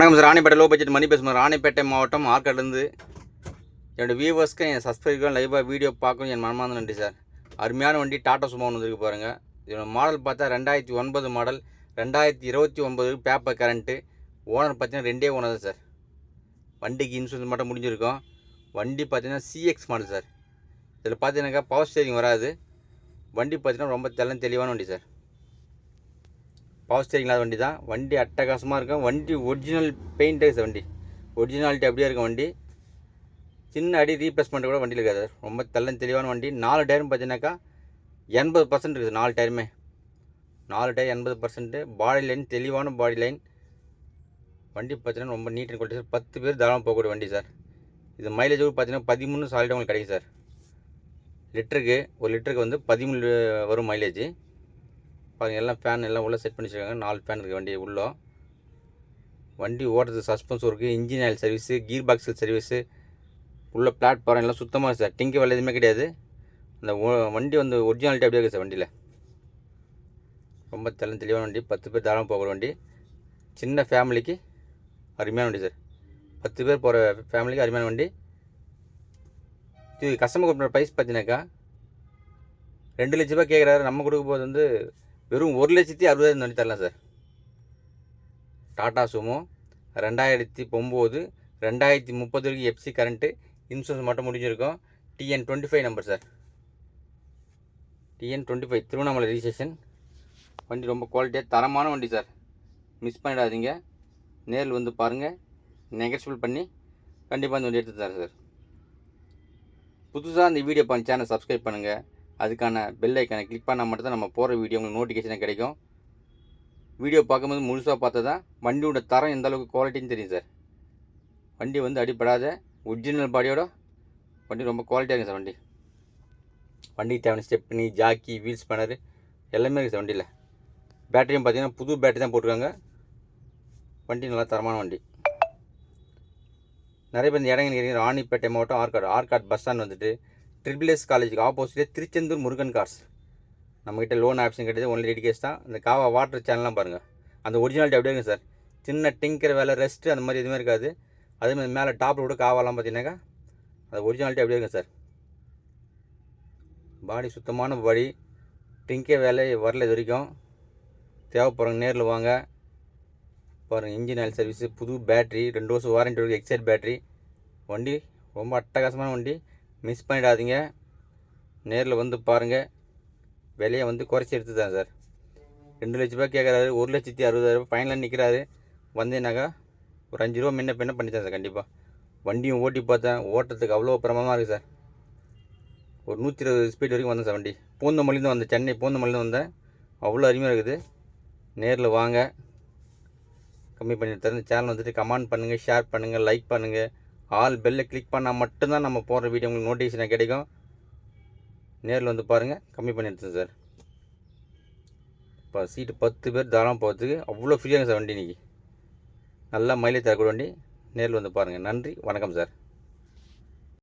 வணக்கம் sir. Ranipet low budget Mani பேசுகிறோம் ராணிப்பேட்டை மாவட்டம் ஆற்காடுலேருந்து என்னோடய வியூவர்ஸ்க்கு என் சப்ஸ்கிரைபரும் லைவாக வீடியோ பார்க்கும் என் மனமார்ந்த நன்றி சார். அருமையான வண்டி டாட்டா சுமோ ஒன்று பாருங்கள் இதோட மாடல் பார்த்தா ரெண்டாயிரத்தி ஒன்பது மாடல் ரெண்டாயிரத்தி இருபத்தி ஒன்பது பேப்பர் கரண்ட்டு ஓனர் பார்த்தீங்கன்னா ரெண்டே ஓனர் தான் சார். வண்டிக்கு இன்சூரன்ஸ் மட்டும் முடிஞ்சிருக்கும். வண்டி பார்த்தீங்கன்னா சிஎக்ஸ் மாடல் சார். இதில் பார்த்தீங்கன்னாக்கா பவர் ஸ்டேரிங் வராது. வண்டி பார்த்தீங்கன்னா ரொம்ப தெல்ல தெளிவான வண்டி சார். பவர் ஸ்டேரிங் இல்லாத வண்டி தான். வண்டி அட்டகாசமாக இருக்கும். வண்டி ஒரிஜினல் பெயிண்டே சார் வண்டி. ஒரிஜினாலிட்டி அப்படியே இருக்கும் வண்டி. சின்ன அடி ரீப்ளேஸ்மெண்ட் கூட வண்டியில் இருக்காது. சார் ரொம்ப தள்ளம் தெளிவான வண்டி. நாலு டயரும் பார்த்தீங்கன்னாக்கா எண்பது பர்சன்ட் இருக்குது நாலு டயருமே நாலு டயர் எண்பது பர்சன்ட்டு பாடி லைன் தெளிவான பாடி லைன் வண்டி பார்த்தீங்கன்னா ரொம்ப நீட் அண்ட் குவாலிட்டி சார் பத்து பேர் தாராளமாக போகக்கூடிய வண்டி சார் இது மைலேஜ் பார்த்தீங்கன்னா பதிமூணு சாலிடாக உங்களுக்கு கிடைக்கும் சார் லிட்டருக்கு ஒரு லிட்டருக்கு வந்து பதிமூணு வரும் மைலேஜ் பாருங்கள் எல்லாம் ஃபேன் எல்லாம் உள்ளே செட் பண்ணி வச்சுருக்காங்க நாலு ஃபேன் இருக்குது வண்டி உள்ளே. வண்டி ஓட்டுறது சஸ்பென்ஸ் இருக்குது இன்ஜின் ஆயில் சர்வீஸு கீர் பாக்ஸில் சர்வீஸு உள்ள பிளாட்ஃபார்ம் எல்லாம் சுத்தமாக சார் டிங்கு வேலை எதுவுமே கிடையாது. அந்த வண்டி வந்து ஒரிஜினாலிட்டி அப்படியே இருக்குது சார் வண்டியில். ரொம்ப தெளிவு தெளிவான வண்டி. பத்து பேர் தாராளமாக போகிற வண்டி. சின்ன ஃபேமிலிக்கு அருமையான வண்டி சார் பத்து பேர் போகிற ஃபேமிலிக்கு அருமையான வண்டி. இது கஸ்டமர் கொடுக்குற ப்ரைஸ் பார்த்தீங்கன்னாக்கா ரெண்டு லட்ச ரூபாய் கேட்குறாரு நம்ம கொடுக்க போது வந்து வெறும் ஒரு லட்சத்தி அறுபதாயிரம் வண்டி தரலாம் சார். டாடா சுமோ ரெண்டாயிரத்தி ஒம்பது ரெண்டாயிரத்தி முப்பது வரைக்கும் எஃப்சி கரண்ட்டு இன்சூரன்ஸ் மட்டும் முடிஞ்சிருக்கும். TN twenty five number sir. TN twenty five Tiruvannamalai registration வண்டி ரொம்ப குவாலிட்டியாக தரமான வண்டி சார். மிஸ் பண்ணிடாதீங்க. நேரில் வந்து பாருங்கள் நெகட்டிவ் பண்ணி கண்டிப்பாக இந்த வண்டி எடுத்து தரேன் சார். புதுசாக இந்த வீடியோ பண்ண சேனல் சப்ஸ்கிரைப் பண்ணுங்கள் அதுக்கான பெல் ஐக்கானை கிளிக் பண்ணால் மட்டும்தான் நம்ம போகிற வீடியோ உங்களுக்கு நோட்டிஃபிகேஷனாக கிடைக்கும். வீடியோ பார்க்கும்போது முழுசாக பார்த்தா தான் வண்டியோட தரம் எந்த அளவுக்கு குவாலிட்டின்னு தெரியும் சார் வண்டி வந்து அடிப்படாத ஒரிஜினல் பாடியோட வண்டி ரொம்ப குவாலிட்டியாக இருக்குது சார் வண்டி. வண்டிக்கு தேவையான ஸ்டெப்னி ஜாக்கி வீல் ஸ்பேனர் எல்லாமே இருக்குது சார் வண்டியில். பேட்டரியும் பார்த்தீங்கன்னா புது பேட்டரி தான் போட்டிருக்காங்க. வண்டி நல்லா தரமான வண்டி. நிறைய பேர் இந்த இடங்கள் கேட்குறீங்க ராணிப்பேட்டை மாவட்டம் ஆற்காடு ஆர்காட் பஸ் ஸ்டாண்ட் வந்துட்டு ட்ரிபிள் எஸ் காலேஜுக்கு ஆப்போசிட்லேயே திருச்செந்தூர் முருகன் கார்ஸ் நம்மக்கிட்ட லோன் ஆப்ஷன் கிடையாது ஒன்லி ரெடி கேஸ் தான். இந்த காவா வாட்டர் சேனல்லாம் பாருங்கள் அந்த ஒரிஜினாலிட்டி அப்படியே இருக்கும் சார். சின்ன டிங்கர் வேலை ரெஸ்ட்டு அந்த மாதிரி எதுவுமே இருக்காது. அதே மாதிரி மேலே டாப்பில் கூட காவாலாம் பார்த்தீங்கன்னாக்கா அது ஒரிஜினாலிட்டி அப்படியே இருக்கும் சார். பாடி சுத்தமான பாடி டிங்கே வேலை வரல இது வரைக்கும். தேவைப்படுறவங்க நேரில் வாங்க. பாருங்கள் இன்ஜின் ஆயில் சர்வீஸு புது பேட்ரி ரெண்டு வருஷம் வாரண்டி இருக்குது எக்ஸைட் பேட்ரி வண்டி ரொம்ப அட்டகாசமான வண்டி. மிஸ் பண்ணிடாதீங்க. நேரில் வந்து பாருங்கள் விலையை வந்து குறைச்சி எடுத்து தான் சார். ரெண்டு லட்ச ரூபா கேட்குறாரு ஒரு லட்சத்தி அறுபதாயிரம் ஃபைனலாக நிற்கிறாரு வந்தேனாக்கா ஒரு அஞ்சு ரூபா முன்ன பின்ன பண்ணித்தேன் சார் கண்டிப்பாக வண்டியும் ஓட்டி பார்த்தேன். ஓட்டுறதுக்கு அவ்வளோ பிரமமாக இருக்குது சார். ஒரு நூற்றி இருபது ஸ்பீட் வரைக்கும் வந்தேன் சார் வண்டி. பூந்தமல்லிருந்து வந்தேன். சென்னை பூந்தமல்லிருந்து வந்தேன். அவ்வளோ அருமையாக இருக்குது. நேரில் வாங்க. கம்மி பண்ணி தரேன். சேனல் வந்துட்டு கமெண்ட் பண்ணுங்கள் ஷேர் பண்ணுங்கள் லைக் பண்ணுங்கள் ஆல் பெல்லை கிளிக் பண்ணால் மட்டும்தான் நம்ம போடுற வீடியோ உங்களுக்கு நோட்டிஃபிகேஷன் கிடைக்கும். நேரில் வந்து பாருங்கள் கம்மி பண்ணி எடுத்தேன் சார் இப்போ சீட்டு பத்து பேர் தாராளம் போகிறதுக்கு அவ்வளோ ஃப்ரீயாக சார் வண்டி இன்றைக்கி நல்லா மைலேஜ் தரக்கூடிய வண்டி. நேரில் வந்து பாருங்கள் நன்றி. வணக்கம் சார்